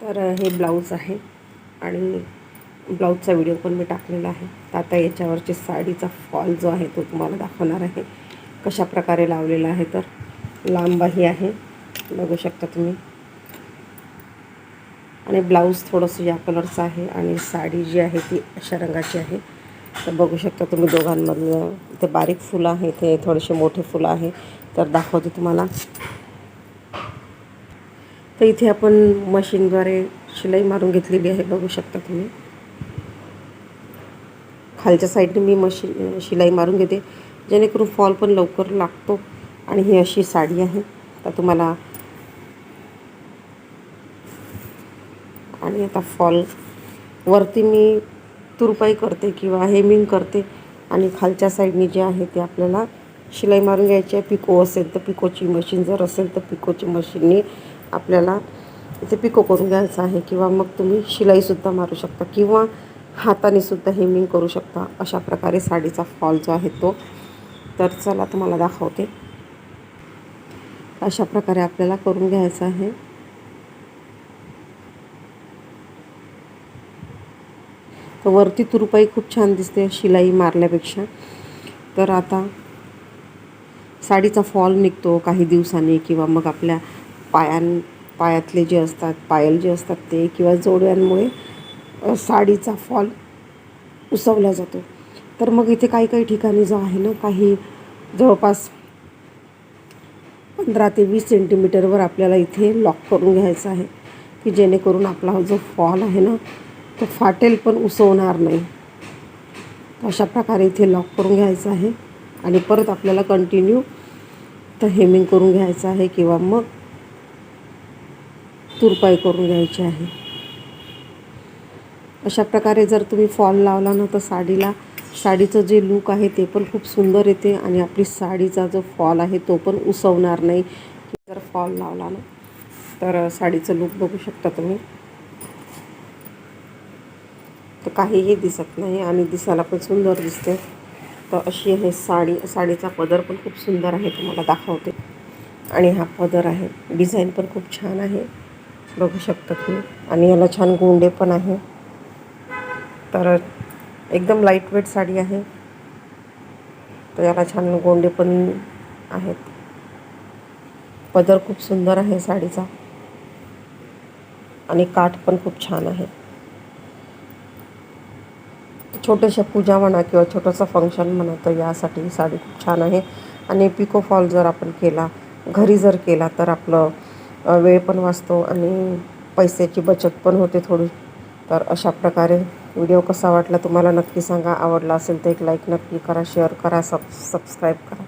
तर हे ब्लाऊज आहे आणि ब्लाऊजचा व्हिडिओ पण मी टाकलेला आहे. तर आता याच्यावरची साडीचा फॉल जो आहे तो तुम्हाला दाखवणार आहे. कशा प्रकारे लावलेला आहे तर लांबही आहे. बघू शकता तुम्ही. आणि ब्लाऊज थोडंसं या कलरचं आहे आणि साडी जी आहे ती अशा रंगाची आहे. तर बघू शकता तुम्ही दोघांमधलं इथे बारीक फुलं आहे ते थोडेसे मोठे फुलं आहे. तर दाखवते तुम्हाला. तर इथे आपण मशीनद्वारे शिलाई मारून घेतलेली आहे बघू शकता तुम्ही. खालच्या साईडने मी मशीन शिलाई मारून घेते. जेणेकरून फॉल पण लवकर लागतो आणि ही अशी साडी आहे. तर तुम्हाला आणि आता फॉल वरती मी तुरपाई करते किंवा हेमिंग करते आणि खालच्या साईडने जे आहे ते आपल्याला शिलाई मारून घ्यायची आहे. पिको असेल तर पिकोची मशीन जर असेल तर पिकोची मशीनने आपल्याला इथे पिको करून घ्यायचं आहे किंवा मग तुम्ही शिलाईसुद्धा मारू शकता किंवा हाताने सुद्धा हेमिंग करू शकता अशा प्रकारे साडीचा फॉल जो आहे तो. तर चला तुम्हाला दाखवते. अशा प्रकारे आपल्याला करून घ्यायचं आहे. तर वरती तुरुपाई खूप छान दिसते शिलाई मारल्यापेक्षा. तर आता साडीचा फॉल निघतो काही दिवसांनी किंवा मग आपल्या पायां पायातले जे असतात पायल जे असतात ते किंवा जोड्यांमुळे साडीचा फॉल उसवला जातो. तर मग इथे काही काही ठिकाणी जो आहे ना काही जवळपास पंधरा ते वीस सेंटीमीटरवर आपल्याला इथे लॉक करून घ्यायचं आहे की जेणेकरून आपला जो फॉल आहे ना तो फाटेल पण उसवणार नाही. अशा प्रकारे इथे लॉक करून घ्यायचं आहे आणि परत आपल्याला कंटिन्यू तर हेमिंग करून घ्यायचं आहे किंवा मग तुरपाई करून घ्यायची आहे. अशा प्रकारे जर तुम्ही फॉल लावला ना तर साडीला साडीचं जे लूक आहे ते पण खूप सुंदर येते आणि आपली साडीचा जो फॉल आहे तो पण उसवणार नाही. जर फॉल लावला ना तर साडीचं लूक बघू शकता तुम्ही. तर काहीही दिसत नाही आणि दिसायला पण सुंदर दिसते. तर अशी आहे साडी. साडीचा पदर पण खूप सुंदर आहे तुम्हाला दाखवते. आणि हा पदर आहे. डिझाईन पण खूप छान आहे. बघू शकता तुम्ही. आणि याला छान गोंडे पण आहे. तर एकदम लाइट वेट साडी आहे. तर याला छान गोंडे पण आहेत. पदर खूप सुंदर आहे साडीचा. आणि काठ पण खूप छान आहे. छोट्याशा पूजा म्हणा किंवा छोटंसं फंक्शन म्हणा तर यासाठी साडी खूप छान आहे. आणि पिको फॉल जर आपण केला घरी जर केला तर आपलं वेळ पण वाचतो आणि पैशाची बचत पण होते थोडी. तर अशा प्रकारे व्हिडिओ कसा वाटला तुम्हाला नक्की सांगा. आवडला असेल तर एक लाईक नक्की करा शेअर करा सब सबस्क्राईब करा.